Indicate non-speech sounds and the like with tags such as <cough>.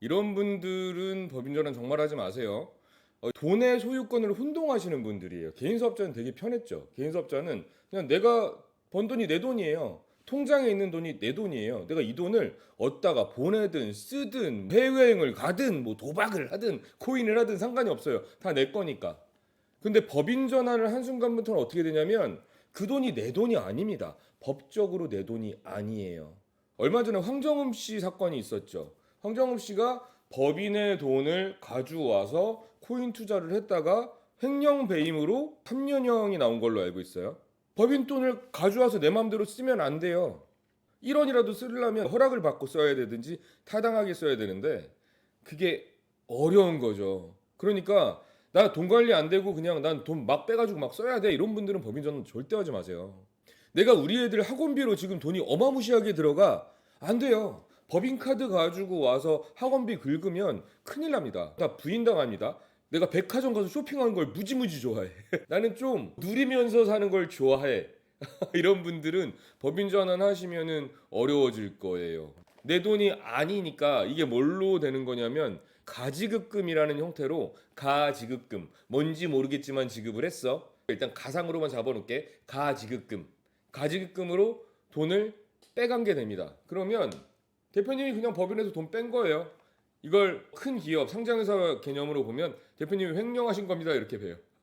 이런 분들은 법인 전환 정말 하지 마세요. 어, 돈의 소유권을 혼동하시는 분들이에요. 개인 사업자는 되게 편했죠. 개인 사업자는 그냥 내가 번 돈이 내 돈이에요. 통장에 있는 돈이 내 돈이에요. 내가 이 돈을 얻다가 보내든 쓰든 해외여행을 가든 뭐 도박을 하든 코인을 하든 상관이 없어요. 다 내 거니까. 근데 법인 전환을 한순간부터는 어떻게 되냐면 그 돈이 내 돈이 아닙니다. 법적으로 내 돈이 아니에요. 얼마 전에 황정음 씨 사건이 있었죠. 황정음 씨가 법인의 돈을 가져와서 코인 투자를 했다가 횡령 배임으로 3년형이 나온 걸로 알고 있어요. 법인 돈을 가져와서 내 마음대로 쓰면 안 돼요. 1원이라도 쓰려면 허락을 받고 써야 되든지 타당하게 써야 되는데 그게 어려운 거죠. 그러니까 나 돈 관리 안 되고 그냥 난 돈 막 빼가지고 막 써야 돼 이런 분들은 법인 전환 절대 하지 마세요. 내가 우리 애들 학원비로 지금 돈이 어마무시하게 들어가 안 돼요. 법인 카드 가지고 와서 학원비 긁으면 큰일 납니다. 나 부인당합니다. 내가 백화점 가서 쇼핑하는 걸 무지무지 좋아해. <laughs> 나는 좀 누리면서 사는 걸 좋아해. <laughs> 이런 분들은 법인 전환 하시면은 어려워질 거예요. 내 돈이 아니니까 이게 뭘로 되는 거냐면 가지급금이라는 형태로 가지급금 뭔지 모르겠지만 지급을 했어. 일단 가상으로만 잡아놓게 가지급금 가지급금으로 돈을 빼간 게 됩니다. 그러면 대표님이 그냥 법인에서 돈 뺀 거예요. 이걸 큰 기업 상장회사 개념으로 보면 대표님이 횡령하신 겁니다 이렇게 돼요.